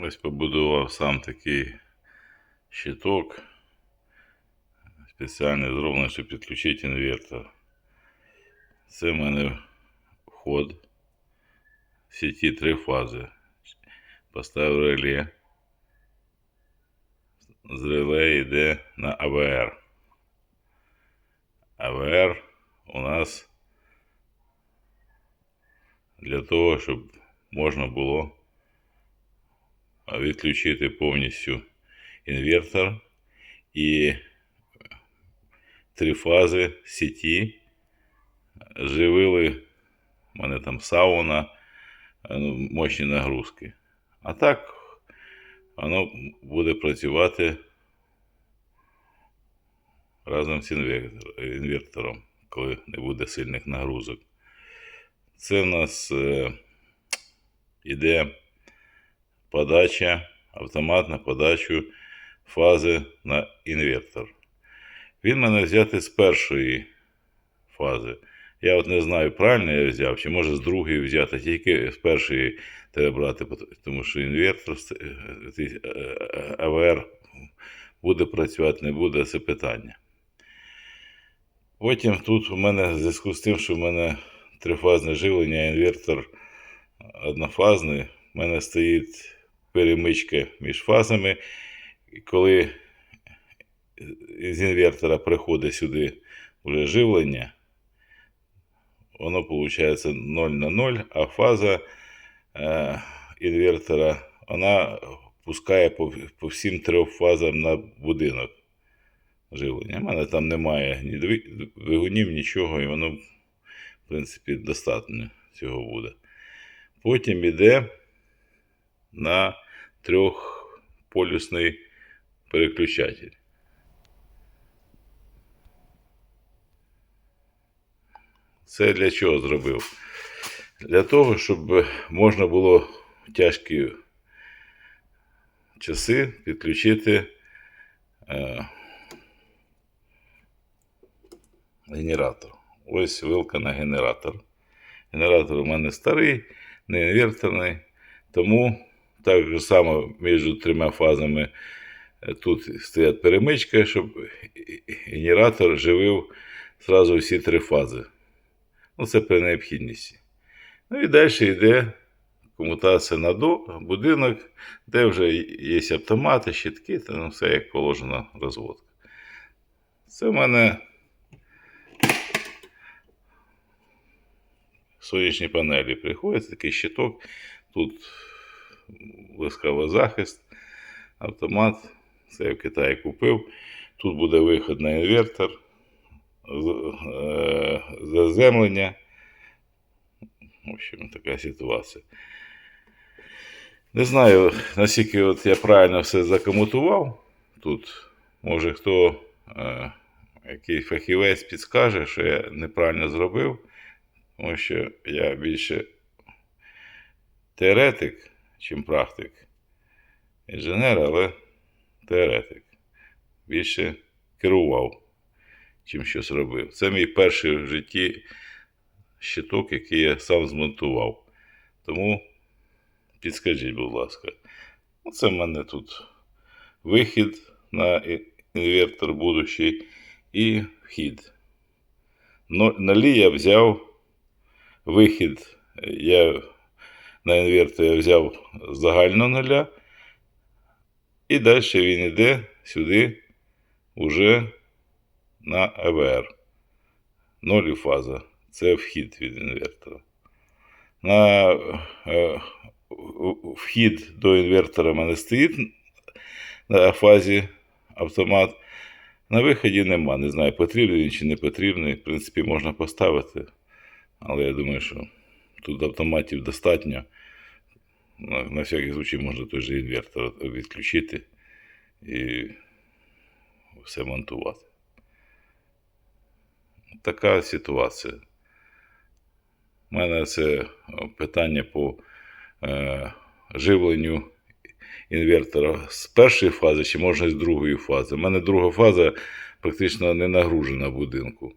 Ось побудував сам такий щиток. Спеціально зроблений, щоб підключити інвертор. Це в мене вход в сіті три фази. Поставив реле. З реле йде на АВР. АВР у нас для того, щоб можна було відключити повністю інвертор і три фази сіті живили. У мене там сауна, ну, мощні нагрузки. А так воно буде працювати разом з інвертором, коли не буде сильних нагрузок. Це в нас е, іде подача, автомат на подачу фази на інвертор. Він мене взяти з першої фази. Я от не знаю, правильно я взяв, чи може з другої взяти, тільки з першої треба брати, тому що інвертор е, е, е, АВР буде працювати, не буде, це питання. Потім тут у мене в зв'язку з тим, що в мене трифазне живлення, інвертор однофазний, в мене стоїть перемичка між фазами. Коли з інвертора приходить сюди вже живлення, воно виходить 0 на 0, а фаза е, інвертора вона пускає по, по всім трьом фазам на будинок живлення. У мене там немає ні двигунів, нічого, і воно, в принципі, достатньо цього буде. Потім іде на трьохполюсний переключатель. Це для чого зробив? Для того, щоб можна було в тяжкі часи підключити е, генератор. Ось вилка на генератор. Генератор у мене старий, не інверторний, тому так само між трьома фазами е, тут стоять перемичка, щоб генератор живив зразу всі три фази. Ну, це при необхідності. Ну і далі йде комутація на до, будинок, де вже є автомати, щитки, та ну, все як положено розводка. Це в мене сонячні панелі приходять, такий щиток. Тут блискавий захист, автомат. Це я в Китаї купив. Тут буде виход на інвертор, е, заземлення. В общем, така ситуація. Не знаю, наскільки от я правильно все закомутував. Тут, може, хто, е, який фахівець підскаже, що я неправильно зробив. Тому що я більше теоретик, чим практик. Інженер, але теоретик. Більше керував, чим щось робив. Це мій перший в житті щиток, який я сам змонтував. Тому підскажіть, будь ласка. Оце в мене тут вихід на інвертор будущий і вхід. Но, на лі я взяв вихід. Я на інвертор я взяв загально нуля. І далі він йде сюди уже на АВР. Ноль фаза. Це вхід від інвертора. На е, вхід до інвертора в мене стоїть на фазі автомат. На виході нема. Не знаю, потрібний він чи не потрібний. В принципі, можна поставити. Але я думаю, що тут автоматів достатньо. На, всякий случай можна той же інвертор відключити і все монтувати. Така ситуація. У мене це питання по е, живленню інвертора з першої фази чи можна з другої фази. У мене друга фаза практично не нагружена будинку.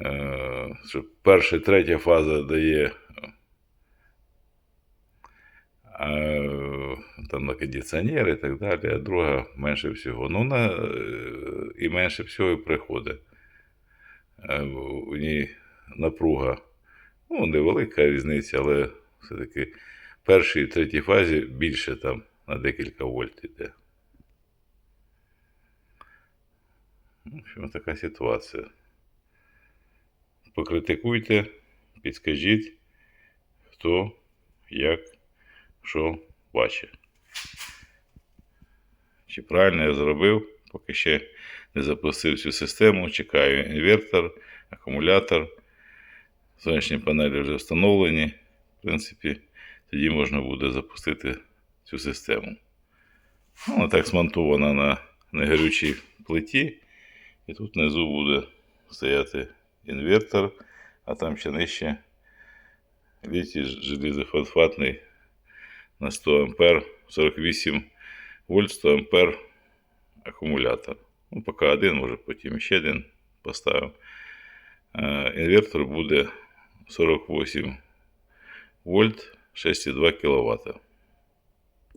Е, перша і третя фаза дає е, там на кондиціонер і так далі, а друга менше всього. Ну, вона е, і менше всього і приходить. Е, У ній напруга, ну, невелика різниця, але все-таки в першій і третій фазі більше там на декілька вольт йде. В общем, така ситуація. Покритикуйте, підскажіть, хто, як, що бачить. Чи правильно я зробив, поки ще не запустив цю систему. Чекаю інвертор, акумулятор. Сонячні панелі вже встановлені. В принципі, тоді можна буде запустити цю систему. Вона так змонтована на негорючій плиті. І тут внизу буде стояти інвертор, а там ще нижче літій железофосфатний на 100 А, 48 вольт 100 А акумулятор. Ну, поки один, може потім ще один поставимо. Е, Інвертор буде 48 вольт 6,2 кВт.